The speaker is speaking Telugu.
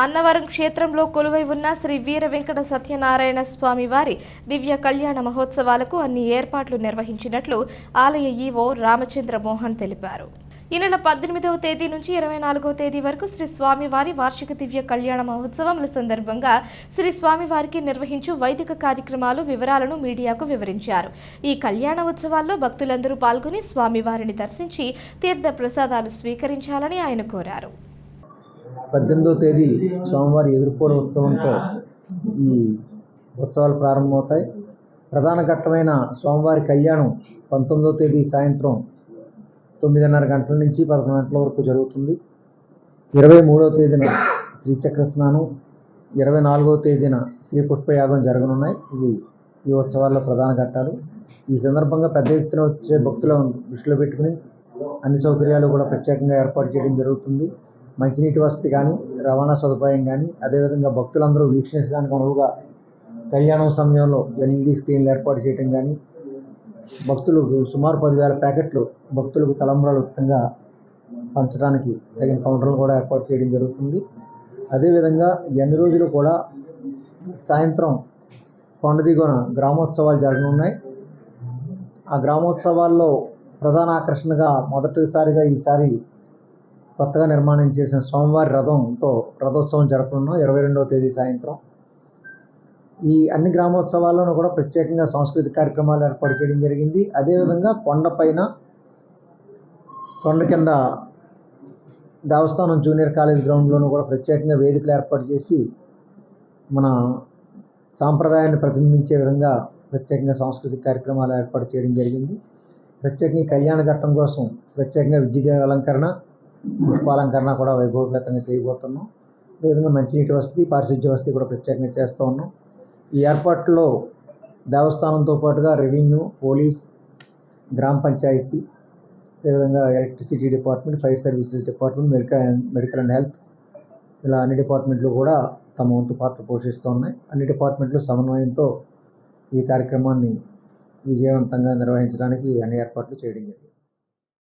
అన్నవరం క్షేత్రంలో కొలువై ఉన్న శ్రీ వీర వెంకట సత్యనారాయణ స్వామి వారి దివ్య కళ్యాణ మహోత్సవాలకు అన్ని ఏర్పాట్లు నిర్వహించినట్లు ఆలయ ఈవో రామచంద్ర మోహన్ తెలిపారు. ఈ నెల పద్దెనిమిదవ తేదీ నుంచి ఇరవై నాలుగవ తేదీ వరకు శ్రీ స్వామివారి వార్షిక దివ్య కళ్యాణ మహోత్సవముల సందర్భంగా శ్రీ స్వామివారికి నిర్వహించు వైదిక కార్యక్రమాలు వివరాలను మీడియాకు వివరించారు. ఈ కళ్యాణ ఉత్సవాల్లో భక్తులందరూ పాల్గొని స్వామివారిని దర్శించి తీర్థ ప్రసాదాలు స్వీకరించాలని ఆయన కోరారు. పద్దెనిమిదవ తేదీ స్వామివారి ఎదుర్కోలు ఉత్సవంతో ఈ ఉత్సవాలు ప్రారంభమవుతాయి. ప్రధాన ఘట్టమైన స్వామివారి కళ్యాణం పంతొమ్మిదవ తేదీ సాయంత్రం తొమ్మిదిన్నర గంటల నుంచి పదకొండు గంటల వరకు జరుగుతుంది. ఇరవై మూడవ తేదీన శ్రీచక్ర స్నానం ఇరవై నాలుగవ తేదీన శ్రీ పుష్పయాగం జరగనున్నాయి. ఇవి ఈ ఉత్సవాల్లో ప్రధాన ఘట్టాలు. ఈ సందర్భంగా పెద్ద ఎత్తున వచ్చే భక్తులను దృష్టిలో పెట్టుకుని అన్ని సౌకర్యాలు కూడా ప్రత్యేకంగా ఏర్పాటు చేయడం జరుగుతుంది. మంచినీటి వసతి కానీ రవాణా సదుపాయం కానీ అదేవిధంగా భక్తులందరూ వీక్షించడానికి అనువుగా కళ్యాణం సమయంలో ఎల్ఈడి స్క్రీన్లు ఏర్పాటు చేయడం కానీ భక్తులకు సుమారు పదివేల ప్యాకెట్లు భక్తులకు తలంబ్రాలు ఉచితంగా పంచడానికి తగిన కౌంటర్లు కూడా ఏర్పాటు చేయడం జరుగుతుంది. అదేవిధంగా ఎన్ని రోజులు కూడా సాయంత్రం కొండ దిగువన గ్రామోత్సవాలు జరగనున్నాయి ఆ గ్రామోత్సవాల్లో ప్రధాన ఆకర్షణగా మొదటిసారిగా ఈసారి కొత్తగా నిర్మాణం చేసిన సోమవారి రథంతో రథోత్సవం జరపనున్నాం ఇరవై రెండవ తేదీ సాయంత్రం. ఈ అన్ని గ్రామోత్సవాల్లోనూ కూడా ప్రత్యేకంగా సాంస్కృతిక కార్యక్రమాలు ఏర్పాటు చేయడం జరిగింది. అదేవిధంగా కొండపైన కొండ కింద దేవస్థానం జూనియర్ కాలేజ్ గ్రౌండ్లోనూ కూడా ప్రత్యేకంగా వేదికలు ఏర్పాటు చేసి మన సాంప్రదాయాన్ని ప్రతిబింబించే విధంగా ప్రత్యేకంగా సాంస్కృతిక కార్యక్రమాలు ఏర్పాటు చేయడం జరిగింది. ప్రత్యేకంగా కళ్యాణ ఘట్టం కోసం ప్రత్యేకంగా విద్యుత్ అలంకరణ పుష్పాలంకరణ కూడా వైభవపేతంగా చేయబోతున్నాం. అదేవిధంగా మంచినీటి వసతి పారిశుద్ధ్య వసతి కూడా ప్రత్యేకంగా చేస్తూ ఉన్నాం. ఈ ఏర్పాట్లో దేవస్థానంతో పాటుగా రెవెన్యూ పోలీస్ గ్రామ పంచాయతీ అదేవిధంగా electricity department fire services department medical medical and health ఇలా అన్ని డిపార్ట్మెంట్లు కూడా తమ వంతు పాత్ర పోషిస్తూ ఉన్నాయి. అన్ని డిపార్ట్మెంట్లు సమన్వయంతో ఈ కార్యక్రమాన్ని విజయవంతంగా నిర్వహించడానికి అన్ని ఏర్పాట్లు చేయడం జరిగింది.